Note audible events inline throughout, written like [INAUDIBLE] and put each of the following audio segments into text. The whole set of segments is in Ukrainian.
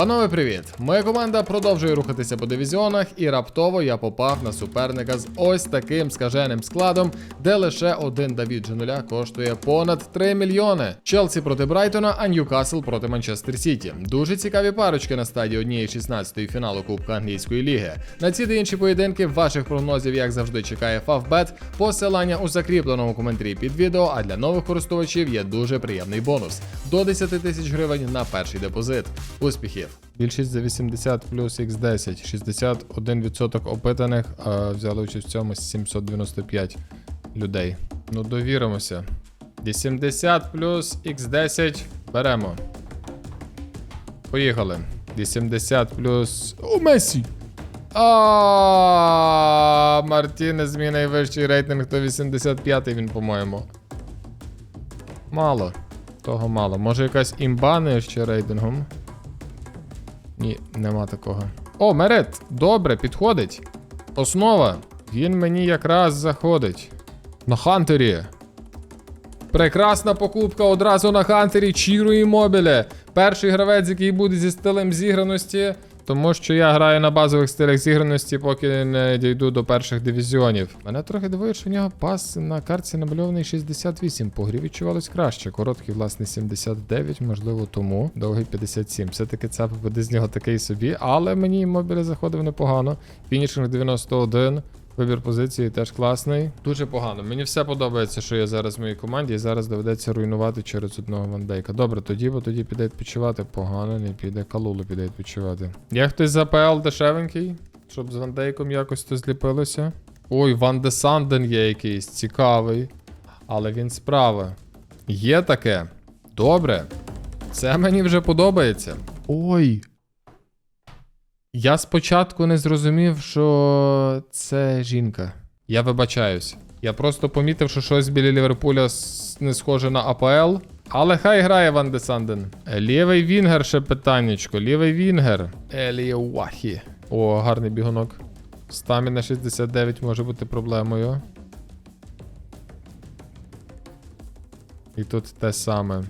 Панове, привіт! Моя команда продовжує рухатися по дивізіонах, і раптово я попав на суперника з ось таким скаженим складом, де лише один Давід Джануля коштує понад 3 мільйони. Челсі проти Брайтона, а Ньюкасл проти Манчестер Сіті. Дуже цікаві парочки на стадії однієї 16-ї фіналу Кубка англійської ліги. На ці та інші поєдинки ваших прогнозів, як завжди, чекає Фавбет. Посилання у закріпленому коментарі під відео. А для нових користувачів є дуже приємний бонус до 10 тисяч гривень на перший депозит. Успіхів! Більшість за 80 плюс X10. 61% опитаних а взяли участь в цьому 795 людей. Ну, довіримося. 80 плюс X10 беремо. Поїхали. 80 плюс. О, Месі! А Мартінес мій найвищий рейтинг, то 85 він, по-моєму. Мало. Того мало. Може якась імба не ще рейтингом? Ні, нема такого. О, Мерет! Добре, підходить. Основа. Він мені якраз заходить. На Хантері. Прекрасна покупка одразу на Хантері Чіру і Мобіле. Перший гравець, який буде зі стилем зіграності. Тому що я граю на базових стилях зіграності, поки не дійду до перших дивізіонів. Мене трохи дивує, що у нього пас на карті намальований 68. По грі відчувалось краще. Короткий, власне, 79, можливо, тому. Довгий 57. Все-таки це буде з нього такий собі. Але мені мобілі заходив непогано. Фінішинг 91. Вибір позиції теж класний. Дуже погано. Мені все подобається, що я зараз в моїй команді, і зараз доведеться руйнувати через одного вандейка. Добре, тоді, бо тоді піде відпочивати. Погано не піде. Калулу піде відпочивати. Є хтось за ПЛ дешевенький, щоб з вандейком якось то зліпилося. Ой, Ван де Санден є якийсь, цікавий. Але він справа. Є таке. Добре. Це мені вже подобається. Ой. Я спочатку не зрозумів, що це жінка. Я вибачаюсь. Я просто помітив, що щось біля Ліверпуля не схоже на АПЛ. Але хай грає Ван де Санден. Е, Лівий Вінгер ще питаннячко. Лівий Вінгер. Елія Вахі. О, гарний бігунок. Стаміна 69 може бути проблемою. І тут те саме.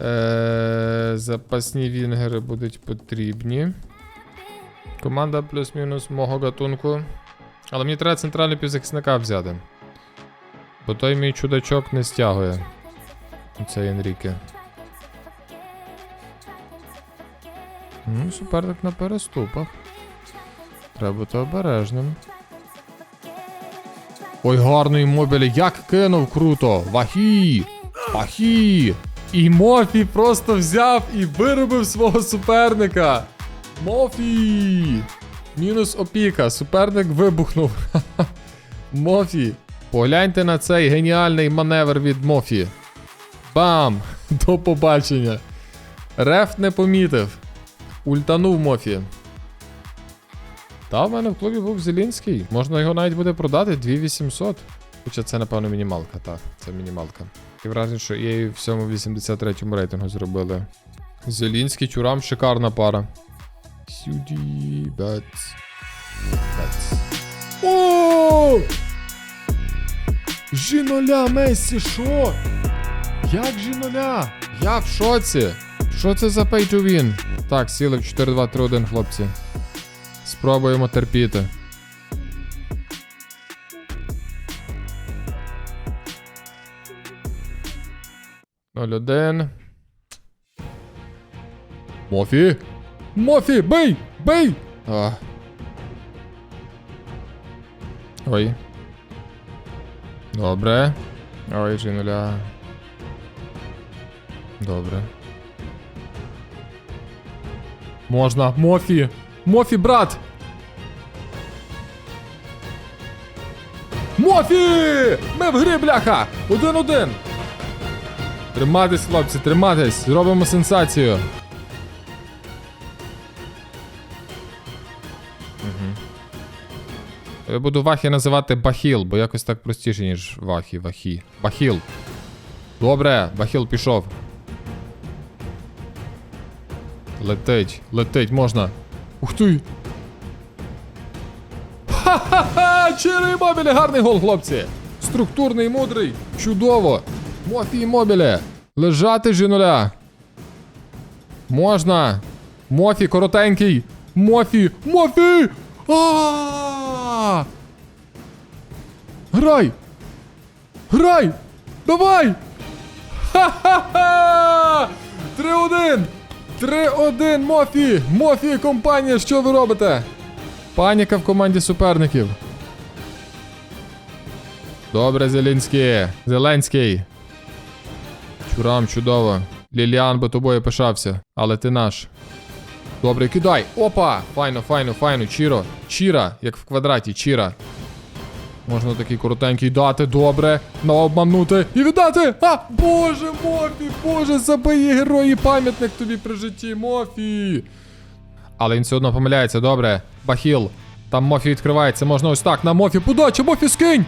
Е, запасні вінгери будуть потрібні. Команда плюс-мінус мого гатунку. Але мені треба центрального півзахисника взяти. Бо той мій чудачок не стягує. Цей Енріке. Ну, суперник на переступах. Треба бути обережним. Ой, гарний мобілі, як кинув круто! Вахі! Вахі! І Мофі просто взяв і виробив свого суперника! Мофі! Мінус опіка, суперник вибухнув. [LAUGHS] Мофі. Погляньте на цей геніальний маневр від Мофі. Бам! [LAUGHS] До побачення. Реф не помітив. Ультанув Мофі. Та в мене в клубі був Зелінський. Можна його навіть буде продати 2800. Хоча це, напевно, мінімалка, так. Це мінімалка. І враження, що її в цьому 83 рейтингу зробили. Зелінський чурам шикарна пара. Сюди, бац. Бац. О! Жіноля Месі, що? Як жіноля? Я в шоці. Що це за pay to win? Так, сіли в 4-2-3-1, хлопці. Спробуємо терпіти. Ноль один. Мофі! Мофі! Бий! Бий! А. Ой. Добре. Ой, жінуля. Добре. Можна. Мофі! Мофі, брат! Мофі! Ми в грі, бляха! Один-один! Триматись, хлопці, триматись! Зробимо сенсацію! Я буду Вахі називати Бахіл, бо якось так простіше, ніж Вахі, Вахі. Бахіл. Добре, Бахіл пішов. Летить, летить, можна. Ух ти! Ха-ха-ха! Чири мобілі, гарний гол, хлопці! Структурний, мудрий, чудово! Мофі мобіле! Лежати жінуля! Можна! Мофі, коротенький! Мофі! Мофі! А! Грай! Грай! Давай! Ха-ха-ха! 3-1! 3-1, Мофі! Мофі, компанія, що ви робите? Паніка в команді суперників. Добре, Зеленський. Зеленський. Чурам, чудово. Ліліан би тобою пишався, але ти наш. Добре, кидай. Опа! Файно, файно, файно. Чіро. Чіра, як в квадраті, чіра. Можна такий коротенький дати, добре. Наобманути і віддати. А! Боже, Мофі, боже, забиє герої пам'ятник тобі при житті, Мофі. Але він все одно помиляється, добре. Бахіл. Там Мофі відкривається, можна ось так. На Мофі подача, Мофі скинь!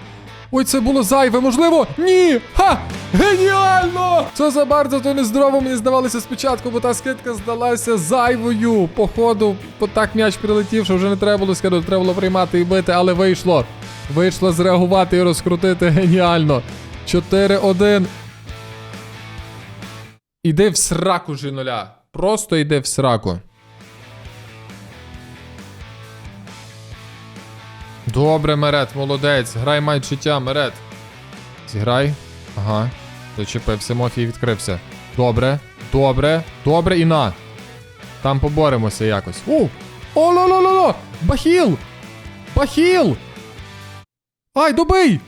Ой, це було зайве, можливо? Ні! Ха! Геніально! Це за bardzo то нездорово мені здавалося спочатку, бо та скидка здалася зайвою. Походу, так м'яч прилетів, що вже не треба було скидати, треба було приймати і бити, але вийшло. Вийшло зреагувати і розкрутити геніально. 4-1. Іди в сраку, жіноля. Просто йди в сраку. Добре, Мерет, молодець. Грай май життя, Мерет. Зіграй. Ага. Зачепився, Мофій відкрився. Добре, добре, добре і на. Там поборемося якось. У! о ло ло ло ло Бахіл! Бахіл! Ай, добий!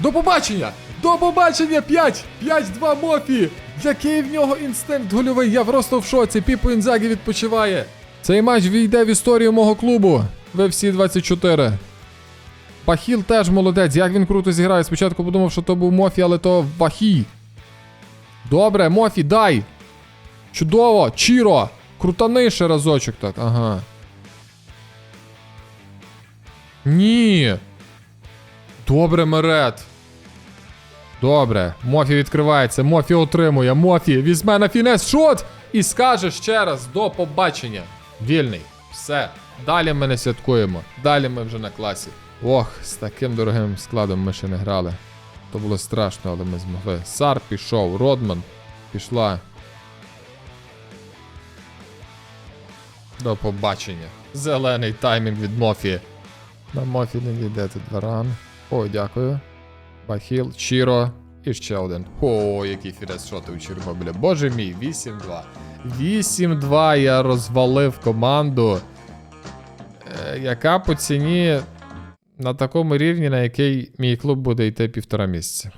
До побачення! До побачення! 5! 5-2 Мофі! Який в нього інстинкт гольовий, я просто в шоці. Піпо Інзагі відпочиває. Цей матч війде в історію мого клубу. Ви всі 24. Бахіл теж молодець, як він круто зіграє. Спочатку подумав, що то був Мофі, але то Бахі. Добре, Мофі, дай! Чудово! Чіро! Крутани ще разочок так, ага. Ні. Добре, Мерет. Добре. Мофі відкривається, Мофі отримує, Мофі візьме на фінес шот і скаже ще раз до побачення. Вільний. Все. Далі ми не святкуємо. Далі ми вже на класі. Ох, з таким дорогим складом ми ще не грали. То було страшно, але ми змогли. Сар пішов, Родман пішла. До побачення. Зелений таймінг від Мофі. На Мофі не йдете дворан. Ой, дякую. Бахіл, Чіро і ще один. О, який фірес шоти у Чорнобиля. Боже мій, 8-2. 8-2 я розвалив команду, е, яка по ціні на такому рівні, на який мій клуб буде йти півтора місяця.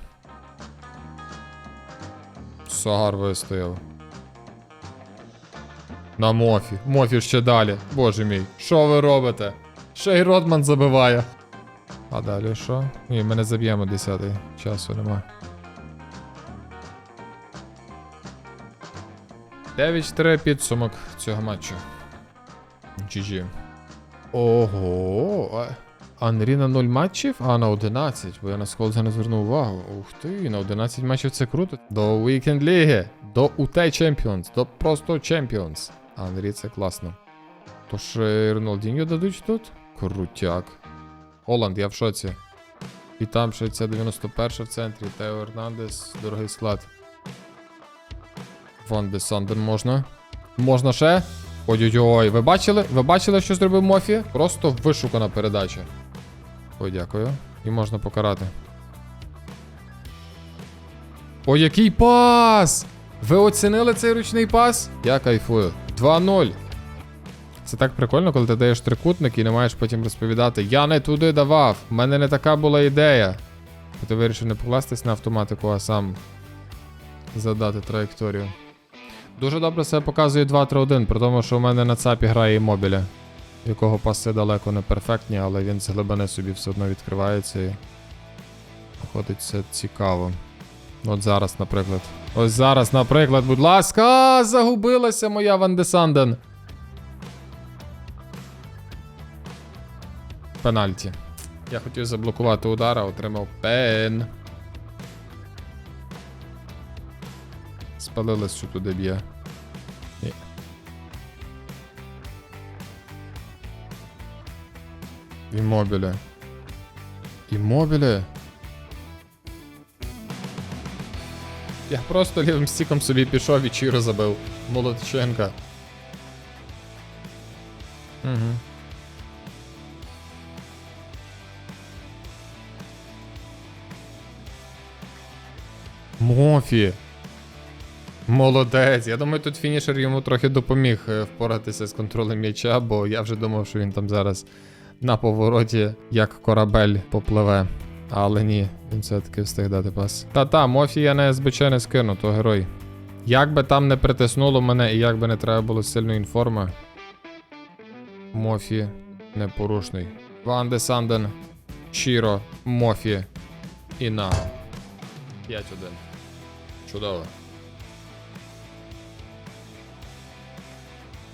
Сагар вистояв. На Мофі. Мофі ще далі. Боже мій. Що ви робите? Ще й Родман забиває. А далі що? Ні, ми не заб'ємо 10-й. Часу нема. 9-4 підсумок цього матчу. GG. Ого. Анрі на 0 матчів? А на 11, бо я на сколза не звернув увагу. Ух ти, на 11 матчів це круто. До Weekend Ліги, до UT Champions, до просто Champions. Анрі це класно. Тож е, Роналдіньо дадуть тут? Крутяк. Оланд, я в шоці. І там ще ця 91 в центрі. Тео Ернандес, дорогий склад. Ван де Санден можна. Можна ще? Ой-ой-ой, ви бачили? Ви бачили, що зробив Мофі? Просто вишукана передача. Ой, дякую. І можна покарати. Ой, який пас! Ви оцінили цей ручний пас? Я кайфую. 2-0. Це так прикольно, коли ти даєш трикутник і не маєш потім розповідати. Я не туди давав. У мене не така була ідея. Бо ти вирішив не покластись на автоматику, а сам задати траєкторію. Дуже добре себе показує 2-3-1, при тому, що у мене на ЦАПі грає і мобіля, якого паси далеко не перфектні, але він з глибини собі все одно відкривається і це цікаво. От зараз, наприклад. Ось зараз, наприклад, будь ласка, загубилася моя Ван Пенальті. Я хотів заблокувати удар, а отримав пен. Спалилось, що туди б'є. Ні. Іммобіле. Іммобіле. Я просто лівим стіком собі пішов і чіро забив. Молодченка. Угу. Мофі. Молодець. Я думаю, тут фінішер йому трохи допоміг е, впоратися з контролем м'яча, бо я вже думав, що він там зараз на повороті як корабель попливе. Але ні, він все-таки встиг дати пас. Та-та, Мофі я на не скину, то герой. Як би там не притиснуло мене і як би не треба було сильної інформи. Мофі непорушний. Ван де Санден, Чіро, Мофі і Нао. 5-1. Чудово.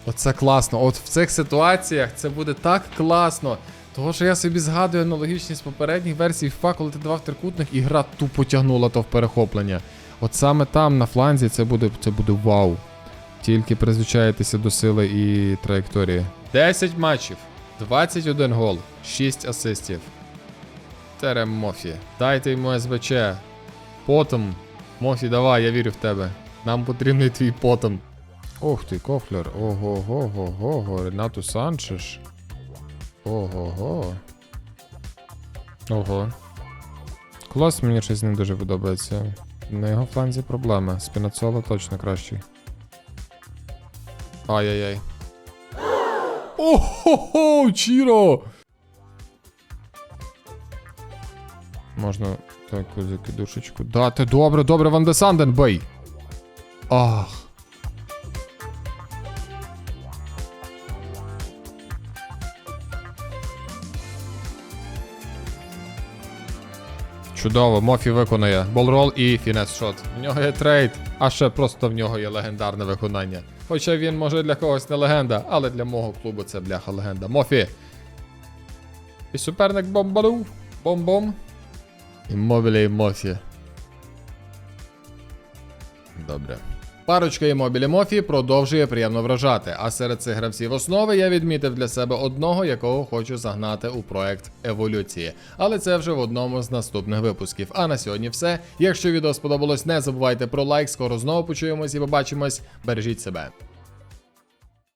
Оце класно. От в цих ситуаціях це буде так класно. Того, що я собі згадую аналогічність попередніх версій FIFA, коли ти давав трикутник, і гра тупо тягнула то в перехоплення. От саме там, на фланзі, це буде, це буде вау. Тільки призвичаєтеся до сили і траєкторії. 10 матчів, 21 гол, 6 асистів. Терем Мофі. Дайте йому СБЧ. Потом. Мофі, давай, я вірю в тебе. Нам потрібний твій потом. Ох ти, Кофлер. Ого-го-го-го-го. Ренату Санчеш. Ого-го. Ого. Клас мені щось не дуже подобається. На його фланзі проблеми. Спінацоло точно кращий. Ай-яй-яй. Охо-хо, Чіро! Можна таку закидушечку дати. Добре, добре, Ван де Санден, бей. Ах. Чудово, Мофі виконує болрол і фінес шот. В нього є трейд, а ще просто в нього є легендарне виконання. Хоча він може для когось не легенда, але для мого клубу це бляха легенда. Мофі. І суперник бомбаду. Бом-бом. Іммобілі Мофі. Добре. Парочка Іммобілі Мофі продовжує приємно вражати. А серед цих гравців основи я відмітив для себе одного, якого хочу загнати у проект еволюції. Але це вже в одному з наступних випусків. А на сьогодні все. Якщо відео сподобалось, не забувайте про лайк. Скоро знову почуємось і побачимось. Бережіть себе.